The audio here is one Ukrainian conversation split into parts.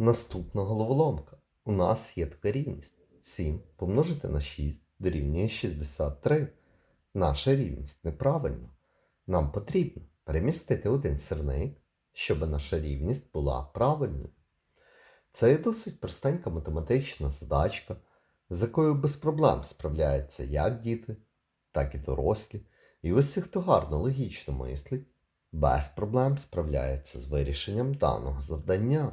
Наступна головоломка. У нас є така рівність. 7 помножити на 6 дорівнює 63. Наша рівність неправильна. Нам потрібно перемістити один сірник, щоб наша рівність була правильною. Це є досить простенька математична задачка, з якою без проблем справляються як діти, так і дорослі. І усі, хто гарно логічно мислить, без проблем справляється з вирішенням даного завдання.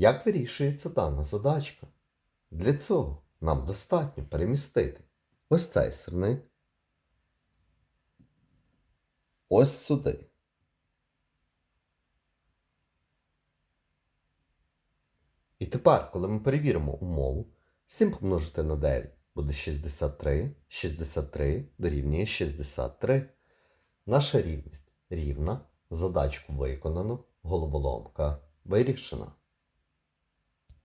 Як вирішується дана задачка? Для цього нам достатньо перемістити ось цей сирник ось сюди. І тепер, коли ми перевіримо умову, 7 помножити на 9 буде 63, 63 дорівнює 63. Наша рівність рівна, задачку виконано, головоломка вирішена.